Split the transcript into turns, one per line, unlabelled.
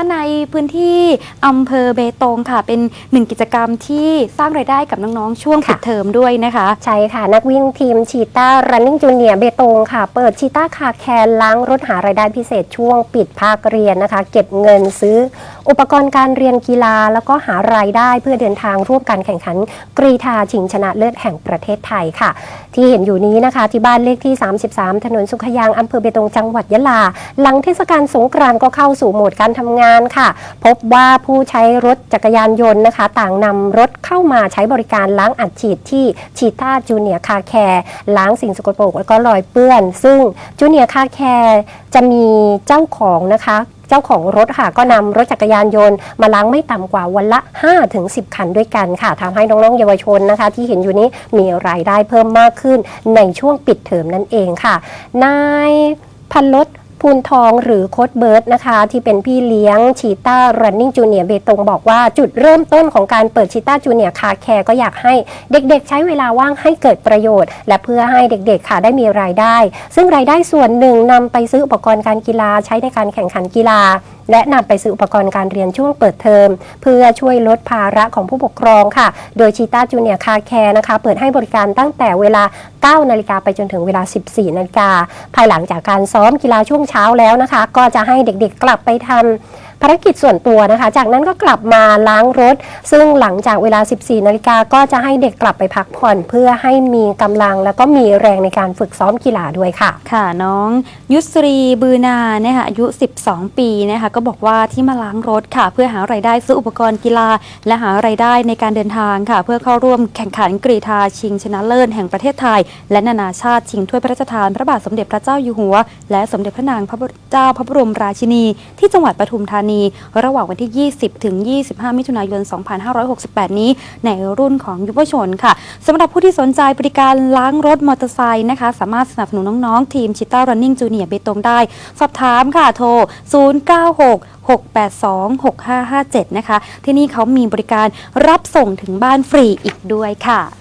นะคะในพื้นที่อำเภอเบตงค่ะ เป็นหนึ่งกิจกรรมที่สร้างรายได้กับน้องๆ ช่วงปิด
ค่ะ
เทอมด้วยนะคะ
ใช่ค่ะ นักวิ่งทีมชีต้า running junior เบตงค่ะ เปิดชีต้าคาแคนล้างรถหารายได้พิเศษช่วงปิดภาคเรียนนะคะ เก็บเงินซื้ออุปกรณ์การเรียนกีฬาแล้วก็หารายได้เพื่อเดินทางร่วมการแข่งขันกรีธาชิงชนะเลิศแห่งประเทศไทยค่ะ ที่เห็นอยู่นี้นะคะ ที่บ้านเลขที่ 33 ถนนสุขยางอำเภอเบตงจังหวัดยะลา หลังเทศกาลสงกรานต์ก็เข้าสู่โหมดการทำงานค่ะ พบว่าผู้ใช้รถจักรยานยนต์นะคะ ต่างนำรถเข้ามาใช้บริการล้างอัดฉีดที่ชีต้าจูเนียคาแคร์ล้างสิ่งสกปรกแล้วก็รอยเปื้อน ซึ่งจูเนียคาแคร์จะมีเจ้าของนะคะ เจ้าของรถค่ะก็นำรถจักรยานยนต์มาล้างไม่ต่ำกว่าวันละ 5-10 คันด้วยกันค่ะทำให้น้องๆเยาวชนนะคะ ที่เห็นอยู่นี้มีรายได้เพิ่มมากขึ้นในช่วงปิดเทอมนั่นเองค่ะนายพันลด พูนทองหรือโค้ดเบิร์ดนะคะ ที่เป็นพี่เลี้ยงชีต้า running junior เบตงบอกว่าจุดเริ่มต้นของการเปิดชีต้าจูเนียคาแคร์ก็อยากให้เด็กๆ ใช้เวลาว่างให้เกิดประโยชน์ และเพื่อให้เด็กๆค่ะได้มีรายได้ ซึ่งรายได้ส่วนหนึ่งนำไปซื้ออุปกรณ์การกีฬาใช้ในการแข่งขันกีฬา และนำไปซื้ออุปกรณ์การเรียนช่วงเปิดเทอม เพื่อช่วยลดภาระของผู้ปกครองค่ะ โดยชีตาจูเนียคาแคร์นะคะเปิดให้บริการตั้งแต่เวลา 9 นาฬิกาไปจนถึงเวลา 14 นาฬิกา ภายหลังจากการซ้อมกีฬาช่วงเช้าแล้วนะคะ ก็จะให้เด็กๆกลับไปทำ ภารกิจส่วนตัวนะคะ จากนั้นก็กลับมาล้างรถ ซึ่งหลังจากเวลา 14 นาฬิกาก็จะให้เด็กกลับไปพักผ่อน เพื่อให้มีกำลังแล้วก็มีแรงในการฝึกซ้อมกีฬาด้วยค่ะ
ค่ะน้องยุสรีบือนานะคะอายุ 12 ปีนะคะก็บอกว่าที่มาล้างรถค่ะ เพื่อหารายได้ซื้ออุปกรณ์กีฬา และหารายได้ในการเดินทางค่ะ เพื่อเข้าร่วมแข่งขันกรีธาชิงชนะเลิศแห่งประเทศไทย และนานาชาติชิงถ้วยพระราชทาน พระบาทสมเด็จพระเจ้าอยู่หัว และสมเด็จพระนางพระเจ้าพระบรมราชินี ที่จังหวัดปทุมธานีระหว่างวันที่ 20 ถึง 25 มิถุนายน 2568 นี้ในรุ่นของยุวชนค่ะสำหรับผู้ที่สนใจบริการล้างรถมอเตอร์ไซค์นะคะ สามารถสนับสนุนน้องๆ ทีมชิต้า running junior เบตงได้ สอบถามค่ะโทร 096 682 6557 นะคะ ที่นี่เขามีบริการรับส่งถึงบ้านฟรีอีกด้วยค่ะ